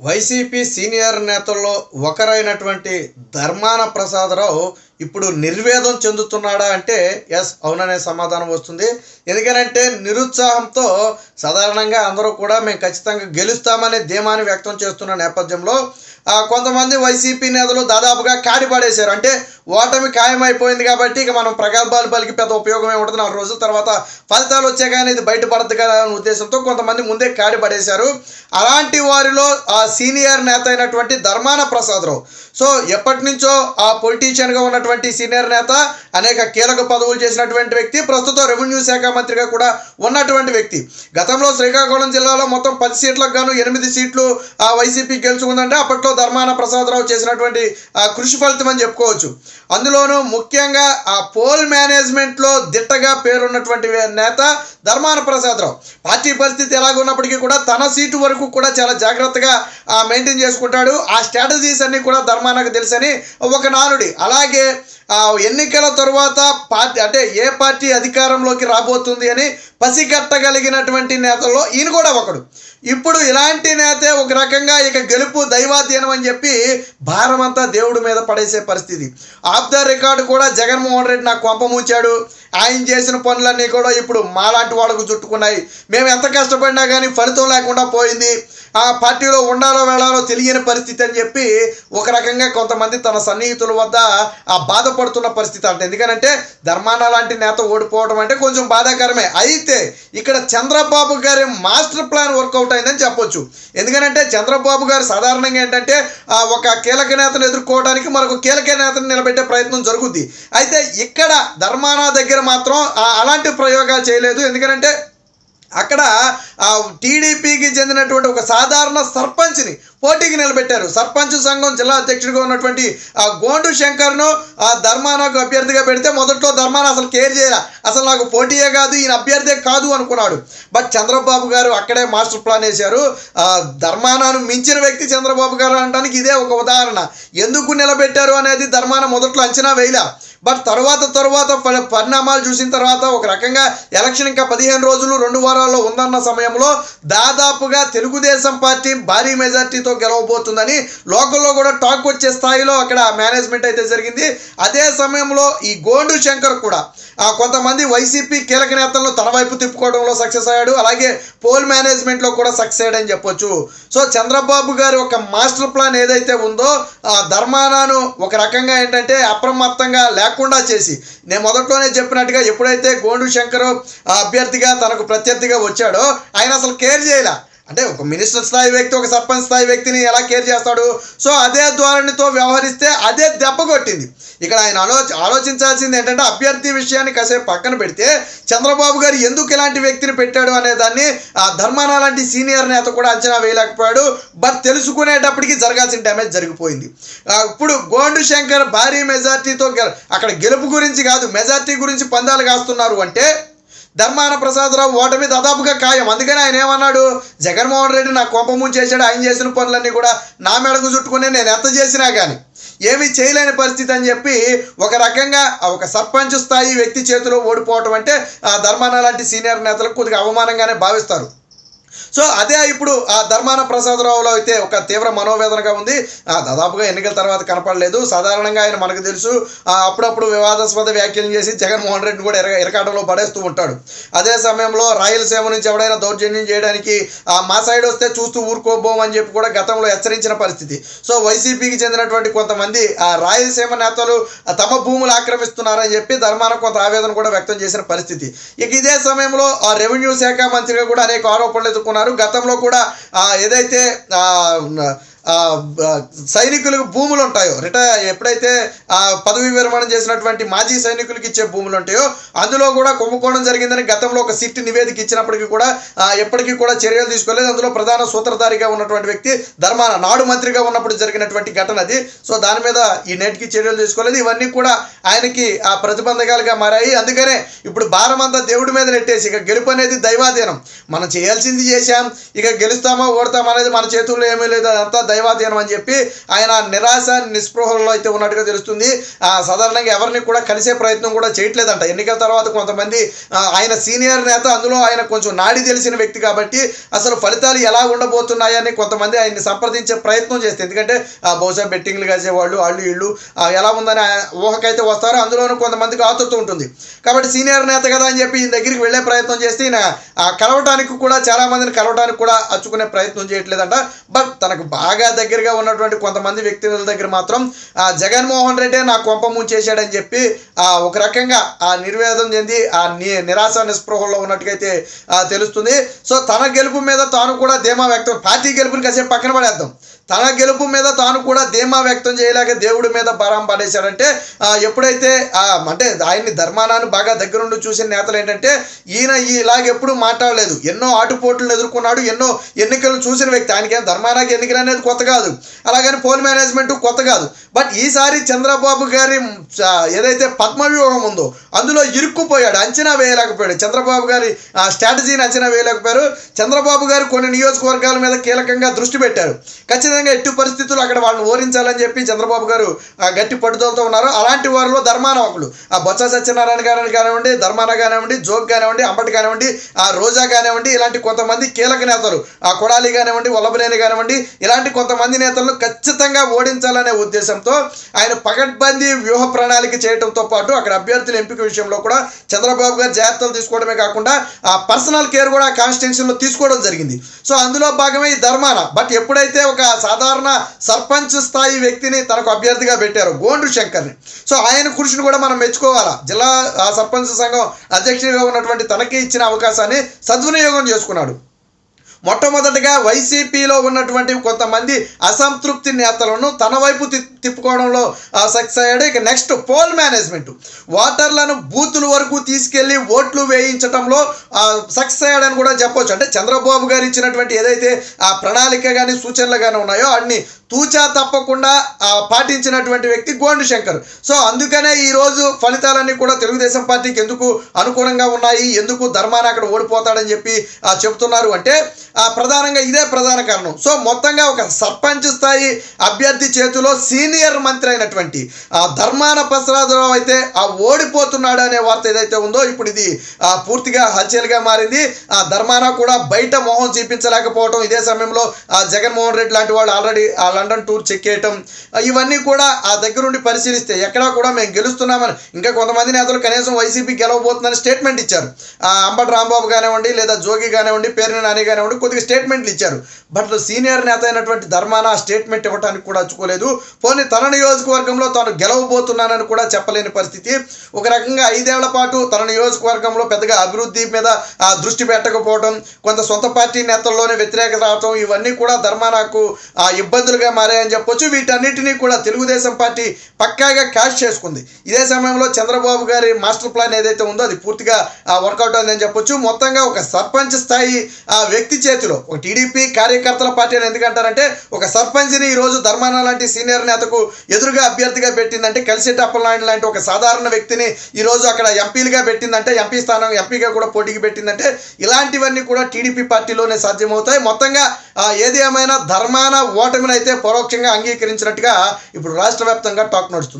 YCP senior నేతల్లో ఒకరైనటువంటి ధర్మాన ప్రసాదరావు ఇప్పుడు నిర్వేదం చెందుతున్నాడా అంటే ఎస్ అవుననే సమాధానం వస్తుంది. ఎందుకనంటే నిరుత్సాహంతో సాధారణంగా అందరూ కూడా మేము ఖచ్చితంగా గెలుస్తామనే ధీమాని వ్యక్తం చేస్తున్న నేపథ్యంలో కొంతమంది వైసీపీ నేతలు దాదాపుగా కాడిపడేశారు. అంటే ఓటమి ఖాయమైపోయింది కాబట్టి ఇక మనం ప్రగల్భాలు పలికి పెద్ద ఉపయోగం ఏముంటుంది నాలుగు రోజుల తర్వాత ఫలితాలు వచ్చే కానీ ఇది బయటపడదు కదా అనే ఉద్దేశంతో కొంతమంది ముందే కాడిపడేశారు. అలాంటి వారిలో ఆ సీనియర్ నేత అయినటువంటి ధర్మాన ప్రసాదరావు. సో ఎప్పటి నుంచో ఆ పొలిటీషియన్గా ఉన్నటువంటి సీనియర్ నేత అనేక కీలక పదవులు చేసినటువంటి వ్యక్తి ప్రస్తుతం రెవెన్యూ శాఖ మంత్రిగా కూడా ఉన్నటువంటి వ్యక్తి. గతంలో శ్రీకాకుళం జిల్లాలో మొత్తం పది సీట్లకు గాను ఎనిమిది సీట్లు ఆ వైసీపీ గెలుచుకుందంటే అప్పట్లో ధర్మాన ప్రసాదరావు చేసినటువంటి కృషి ఫలితం అని చెప్పుకోవచ్చు. అందులోనూ ముఖ్యంగా ఆ పోల్ మేనేజ్మెంట్లో దిట్టగా పేరున్నటువంటి నేత ధర్మాన ప్రసాదరావు. పార్టీ పరిస్థితి ఎలాగున్నప్పటికీ కూడా తన సీటు వరకు కూడా చాలా జాగ్రత్తగా మెయింటైన్ చేసుకుంటాడు. ఆ స్ట్రాటజీస్ అన్నీ కూడా ధర్మానకు తెలుసని ఒక నానుడి. అలాగే ఎన్నికల తర్వాత పార్టీ అంటే ఏ పార్టీ అధికారంలోకి రాబోతుంది అని పసిగట్టగలిగినటువంటి నేతల్లో ఈయన కూడా ఒకడు. ఇప్పుడు ఇలాంటి నేతే ఒక రకంగా ఇక గెలుపు దైవాధీనం అని చెప్పి భారమంతా దేవుడి మీద పడేసే పరిస్థితి. ఆఫ్ ద రికార్డు కూడా జగన్మోహన్ రెడ్డి నాకు కొంపముంచాడు ఆయన చేసిన పనులన్నీ కూడా ఇప్పుడు మాలాంటి వాళ్ళకు చుట్టుకున్నాయి. మేము ఎంత కష్టపడినా కానీ ఫలితం లేకుండా పోయింది. ఆ పార్టీలో ఉండాలో వెళ్ళాలో తెలియని పరిస్థితి అని చెప్పి ఒక రకంగా కొంతమంది తన సన్నిహితుల వద్ద ఆ బాధపడుతున్న పరిస్థితి అంటే. ఎందుకనంటే ధర్మాన లాంటి నేత ఓడిపోవడం అంటే కొంచెం బాధాకరమే. అయితే ఇక్కడ చంద్రబాబు గారి మాస్టర్ ప్లాన్ వర్కౌట్ అయిందని చెప్పొచ్చు. ఎందుకనంటే చంద్రబాబు గారు సాధారణంగా ఏంటంటే ఆ, ఒక కీలక నేతను ఎదుర్కోవడానికి మరొక కీలక నేతను నిలబెట్టే ప్రయత్నం జరుగుద్ది. అయితే ఇక్కడ ధర్మాన దగ్గర మాత్రం అలాంటి ప్రయోగాలు చేయలేదు. ఎందుకంటే అక్కడ ఆ టీడీపీకి చెందినటువంటి ఒక సాధారణ సర్పంచ్ని పోటీకి నిలబెట్టారు. సర్పంచ్ సంఘం జిల్లా అధ్యక్షుడిగా ఉన్నటువంటి ఆ గోండు శంకర్ను ఆ ధర్మానాకు అభ్యర్థిగా పెడితే మొదట్లో ధర్మాన అసలు కేర్ చేయరా అసలు నాకు పోటీయే కాదు ఈయన అభ్యర్థే కాదు అనుకున్నాడు. బట్ చంద్రబాబు గారు అక్కడే మాస్టర్ ప్లాన్ వేశారు. ఆ ధర్మానాను మించిన వ్యక్తి చంద్రబాబు గారు అనడానికి ఇదే ఒక ఉదాహరణ. ఎందుకు నిలబెట్టారు అనేది ధర్మాన మొదట్లో అంచనా వేయలే. బట్ తర్వాత తర్వాత పరిణామాలు చూసిన తర్వాత ఒక రకంగా ఎలక్షన్ ఇంకా పదిహేను రోజులు రెండు వారాల్లో ఉందన్న సమయంలో దాదాపుగా తెలుగుదేశం పార్టీ భారీ మెజార్టీతో గెలవబోతుందని లోకల్లో కూడా టాక్ వచ్చే స్థాయిలో అక్కడ మేనేజ్మెంట్ అయితే జరిగింది. అదే సమయంలో ఈ గోండు శంకర్ కూడా కొంతమంది వైసీపీ కీలక నేతలను తన వైపు తిప్పుకోవడంలో సక్సెస్ అయ్యాడు. అలాగే పోల్ మేనేజ్మెంట్లో కూడా సక్సెస్ అయ్యాడని చెప్పొచ్చు. సో చంద్రబాబు గారి ఒక మాస్టర్ ప్లాన్ ఏదైతే ఉందో ఆ ధర్మానాను ఒక రకంగా ఏంటంటే అప్రమత్తంగా లేకుండా చేసి. నేను మొదట్లోనే చెప్పినట్టుగా ఎప్పుడైతే గోండు శంకర్ అభ్యర్థిగా తనకు ప్రత్యర్థిగా వచ్చాడో ఆయన అసలు కేర్ చేయలే. అంటే ఒక మినిస్టర్ స్థాయి వ్యక్తి ఒక సర్పంచ్ స్థాయి వ్యక్తిని ఎలా కేర్ చేస్తాడు? సో అదే ధోరణితో వ్యవహరిస్తే అదే దెబ్బ కొట్టింది. ఇక్కడ ఆయన ఆలో ఆలోచించాల్సింది ఏంటంటే అభ్యర్థి విషయాన్ని కాసేపు పక్కన పెడితే చంద్రబాబు గారు ఎందుకు ఇలాంటి వ్యక్తిని పెట్టాడు అనే దాన్ని ఆ ధర్మాన లాంటి సీనియర్ నేత కూడా అంచనా వేయలేకపోయాడు. బట్ తెలుసుకునేటప్పటికి జరగాల్సిన డ్యామేజ్ జరిగిపోయింది. ఇప్పుడు గోండు శంకర్ భారీ మెజార్టీతో అక్కడ గెలుపు గురించి కాదు మెజార్టీ గురించి పందాలు కాస్తున్నారు అంటే ధర్మాన ప్రసాదరావు ఓటమి దాదాపుగా ఖాయం. అందుకని ఆయన ఏమన్నాడు? జగన్మోహన్ రెడ్డి నా కోపం ముంచేశాడు ఆయన చేసిన పనులన్నీ కూడా నా మెడకు చుట్టుకుని నేను ఎంత చేసినా కానీ ఏమీ చేయలేని పరిస్థితి అని చెప్పి ఒక రకంగా ఒక సర్పంచ్ స్థాయి వ్యక్తి చేతిలో ఓడిపోవటం అంటే ఆ ధర్మాన లాంటి సీనియర్ నేతలకు కొద్దిగా అవమానంగానే భావిస్తారు. సో అదే ఇప్పుడు ఆ ధర్మాన ప్రసాదరావులో అయితే ఒక తీవ్ర మనోవేదనగా ఉంది. ఆ దాదాపుగా ఎన్నికల తర్వాత కనపడలేదు. సాధారణంగా ఆయన మనకు తెలుసు ఆ అప్పుడప్పుడు వివాదాస్పద వ్యాఖ్యలు చేసి జగన్మోహన్ రెడ్డి కూడా ఎరగ ఎరకాటంలో పడేస్తూ ఉంటాడు. అదే సమయంలో రాయలసీమ నుంచి ఎవడైనా దౌర్జన్యం చేయడానికి ఆ మా సైడ్ వస్తే చూస్తూ ఊరుకోబోం అని చెప్పి కూడా గతంలో హెచ్చరించిన పరిస్థితి. సో వైసీపీకి చెందినటువంటి కొంతమంది ఆ రాయలసీమ నేతలు తమ భూములు ఆక్రమిస్తున్నారని చెప్పి ధర్మాన కొంత ఆవేదన కూడా వ్యక్తం చేసిన పరిస్థితి. ఇక ఇదే సమయంలో ఆ రెవెన్యూ శాఖ మంత్రిగా కూడా అనేక ఆరోపణలు కోరుకున్నారు గతంలో కూడా ఏదైతే సైనికులకు భూములు ఉంటాయో రిటైర్ ఎప్పుడైతే ఆ, పదవి విరమణ చేసినటువంటి మాజీ సైనికులకు ఇచ్చే భూములు ఉంటాయో అందులో కూడా కుంభకోణం జరిగిందని గతంలో ఒక సిట్ నివేదిక ఇచ్చినప్పటికీ కూడా ఎప్పటికీ కూడా చర్యలు తీసుకోలేదు. అందులో ప్రధాన సూత్రధారిగా ఉన్నటువంటి వ్యక్తి ధర్మాన నాడు మంత్రిగా ఉన్నప్పుడు జరిగినటువంటి ఘటన అది. సో దాని మీద ఈ నేటికి చర్యలు తీసుకోలేదు. ఇవన్నీ కూడా ఆయనకి ఆ ప్రతిబంధకాలుగా మారాయి. అందుకనే ఇప్పుడు భారం అంతా దేవుడి మీద నెట్టేసి ఇక గెలుపు అనేది దైవాధీనం. మనం చేయాల్సింది చేశాం ఇక గెలుస్తామా ఓడతామా అనేది మన చేతుల్లో ఏమీ లేదు. అదంతా దైవ దైవాధీనం అని చెప్పి ఆయన నిరాశ నిస్పృహల్లో అయితే ఉన్నట్టుగా తెలుస్తుంది. సాధారణంగా ఎవరిని కూడా కలిసే ప్రయత్నం కూడా చేయట్లేదంట. ఎన్నికల తర్వాత కొంతమంది ఆయన సీనియర్ నేత అందులో ఆయన కొంచెం నాడి తెలిసిన వ్యక్తి కాబట్టి అసలు ఫలితాలు ఎలా ఉండబోతున్నాయని కొంతమంది ఆయన్ని సంప్రదించే ప్రయత్నం చేస్తే. ఎందుకంటే బహుశా బెట్టింగ్లు కాసేవాళ్ళు వాళ్ళు వీళ్ళు ఎలా ఉందని ఊహకైతే వస్తారో అందులోనూ కొంతమందికి ఆతృత ఉంటుంది. కాబట్టి సీనియర్ నేత కదా అని చెప్పి ఈయన దగ్గరికి వెళ్ళే ప్రయత్నం చేస్తే ఈయన కలవటానికి కూడా చాలా మందిని కలవటానికి కూడా అచ్చుకునే ప్రయత్నం చేయట్లేదంట. బట్ తనకు బాగా దగ్గరగా ఉన్నటువంటి కొంతమంది వ్యక్తుల దగ్గర మాత్రం ఆ, జగన్మోహన్ రెడ్డి నా కొంప ముంచేశాడని చెప్పి ఆ, ఒక రకంగా ఆ నిర్వేదం చెంది ఆ నిరాశ నిస్పృహల్లో ఉన్నట్టుగైతే తెలుస్తుంది. సో తన గెలుపు మీద తాను కూడా ధీమా వ్యక్తం పార్టీ గెలుపుని కాసేపు పక్కన పడేద్దాం. తన గెలుపు మీద తాను కూడా ధీమా వ్యక్తం చేయలేక దేవుడి మీద భారం పడేశాడంటే ఎప్పుడైతే అంటే ఆయన్ని ధర్మానాన్ని బాగా దగ్గరుండి చూసిన నేతలు ఏంటంటే ఈయన ఇలాగెప్పుడు మాట్లాడలేదు. ఎన్నో ఆటుపోట్లను ఎదుర్కొన్నాడు ఎన్నో ఎన్నికలు చూసిన వ్యక్తి. ఆయనకేం ధర్మానాకి ఎన్నికలు అనేది కొత్త కాదు. అలాగని పోల్ మేనేజ్మెంట్ కొత్త కాదు. బట్ ఈసారి చంద్రబాబు గారి ఏదైతే పద్మవ్యూహం ఉందో అందులో ఇరుక్కుపోయాడు అంచనా వేయలేకపోయాడు. చంద్రబాబు గారి స్ట్రాటజీని అంచనా వేయలేకపోయారు. చంద్రబాబు గారు కొన్ని నియోజకవర్గాల మీద కీలకంగా దృష్టి పెట్టారు. ఖచ్చితంగా ఎట్టి పరిస్థితులు అక్కడ వాళ్ళని ఓరించాలని చెప్పి చంద్రబాబు గారు గట్టి పట్టుదలతో ఉన్నారు. అలాంటి వారిలో ధర్మాన ఒకళ్ళు ఆ బొత్స సత్యనారాయణ గారిని కానివ్వండి ధర్మాన కానివ్వండి జోక్ కానివ్వండి అంబటి కానివ్వండి ఆ రోజా కానివ్వండి ఇలాంటి కొంతమంది కీలక నేతలు ఆ కొడాలి కానివ్వండి వల్లభనేని కానివ్వండి ఇలాంటి కొంతమంది నేతలను ఖచ్చితంగా ఓడించాలనే ఉద్దేశంతో ఆయన పగడ్బందీ వ్యూహ ప్రణాళిక చేయడంతో పాటు అక్కడ అభ్యర్థుల ఎంపిక విషయంలో కూడా చంద్రబాబు గారు జాగ్రత్తలు తీసుకోవడమే కాకుండా ఆ పర్సనల్ కేర్ కూడా కాన్స్టిట్యూషన్లో తీసుకోవడం జరిగింది. సో అందులో భాగమే ఈ ధర్మాన. బట్ ఎప్పుడైతే ఒక సాధారణ సర్పంచ్ స్థాయి వ్యక్తిని తనకు అభ్యర్థిగా పెట్టారు గోండ్రు శంకర్ని. సో ఆయన కృషిని కూడా మనం మెచ్చుకోవాలా? జిల్లా ఆ, సర్పంచ్ సంఘం అధ్యక్షుడిగా ఉన్నటువంటి తనకి ఇచ్చిన అవకాశాన్ని సద్వినియోగం చేసుకున్నాడు. మొట్టమొదటిగా వైసీపీలో ఉన్నటువంటి కొంతమంది అసంతృప్తి నేతలను తన వైపు తి- తిప్పుకోవడంలో సక్సెస్ అయ్యాడు. ఇక నెక్స్ట్ పోల్ మేనేజ్మెంట్. ఓటర్లను బూతుల వరకు తీసుకెళ్ళి ఓట్లు వేయించడంలో సక్సెస్ అయ్యాడని కూడా చెప్పొచ్చు. అంటే చంద్రబాబు గారు ఇచ్చినటువంటి ఏదైతే ఆ ప్రణాళిక కానీ సూచనలు కానీ ఉన్నాయో అన్ని తూచా తప్పకుండా పాటించినటువంటి వ్యక్తి గోండు శంకర్. సో అందుకనే ఈరోజు ఫలితాలన్నీ కూడా తెలుగుదేశం పార్టీకి ఎందుకు అనుకూలంగా ఉన్నాయి ఎందుకు ధర్మాన అక్కడ ఓడిపోతాడని చెప్పి చెప్తున్నారు. అంటే ఆ, ప్రధానంగా ఇదే ప్రధాన కారణం. సో మొత్తంగా ఒక సర్పంచ్ స్థాయి అభ్యర్థి చేతిలో సీనియర్ మంత్రి అయినటువంటి ఆ ధర్మాన ప్రసాదరావు అయితే ఆ ఓడిపోతున్నాడు అనే వార్త ఏదైతే ఉందో ఇప్పుడు ఇది పూర్తిగా హల్చల్గా మారింది. ఆ ధర్మాన కూడా బయట మొహం చూపించలేకపోవడం ఇదే సమయంలో జగన్మోహన్ రెడ్డి లాంటి వాళ్ళు ఆల్రెడీ లండన్ టూర్ చెక్ చేయటం ఇవన్నీ కూడా ఆ దగ్గరుండి పరిశీలిస్తే ఎక్కడా కూడా మేము గెలుస్తున్నామని. ఇంకా కొంతమంది నేతలు కనీసం వైసీపీ గెలవబోతుందని స్టేట్మెంట్ ఇచ్చారు. ఆ, అంబటి రాంబాబు కానివ్వండి లేదా జోగి కానివ్వండి పేరుని నాని కానివ్వండి కొద్దిగా స్టేట్మెంట్లు ఇచ్చారు. బట్ సీనియర్ నేత అయినటువంటి ధర్మాన ఆ స్టేట్మెంట్ ఇవ్వడానికి కూడా అచ్చుకోలేదు. పోనీ తన నియోజకవర్గంలో తాను గెలవబోతున్నానని కూడా చెప్పలేని పరిస్థితి. ఒక రకంగా ఐదేళ్ళ పాటు తన నియోజకవర్గంలో పెద్దగా అభివృద్ధి మీద దృష్టి పెట్టకపోవడం కొంత సొంత పార్టీ నేతల్లోనే వ్యతిరేకత రావటం ఇవన్నీ కూడా ధర్మానాకు ఆ ఇబ్బందులుగా మారాయని చెప్పొచ్చు. వీటన్నిటినీ కూడా తెలుగుదేశం పార్టీ పక్కాగా క్యాష్ చేసుకుంది. ఇదే సమయంలో చంద్రబాబు గారి మాస్టర్ ప్లాన్ ఏదైతే ఉందో అది పూర్తిగా వర్కౌట్ అయిందని చెప్పొచ్చు. మొత్తంగా ఒక సర్పంచ్ స్థాయి ఆ వ్యక్తి చేతిలో ఒక టీడీపీ కార్యకర్తల పార్టీ అని ఎందుకంటారంటే ఒక సర్పంచ్ని ఈరోజు ధర్మాన లాంటి సీనియర్ నేతకు ఎదురుగా అభ్యర్థిగా పెట్టిందంటే కలిసేటి అప్పలనాయుడు లాంటి ఒక సాధారణ వ్యక్తిని ఈరోజు అక్కడ ఎంపీలుగా పెట్టిందంటే ఎంపీ స్థానం ఎంపీగా కూడా పోటీకి పెట్టిందంటే ఇలాంటివన్నీ కూడా టీడీపీ పార్టీలోనే సాధ్యమవుతాయి. మొత్తంగా ఏది ఏమైనా ధర్మాన ఓటమిని అయితే పరోక్షంగా అంగీకరించినట్టుగా ఇప్పుడు రాష్ట్ర వ్యాప్తంగా టాక్ నడుస్తుంది.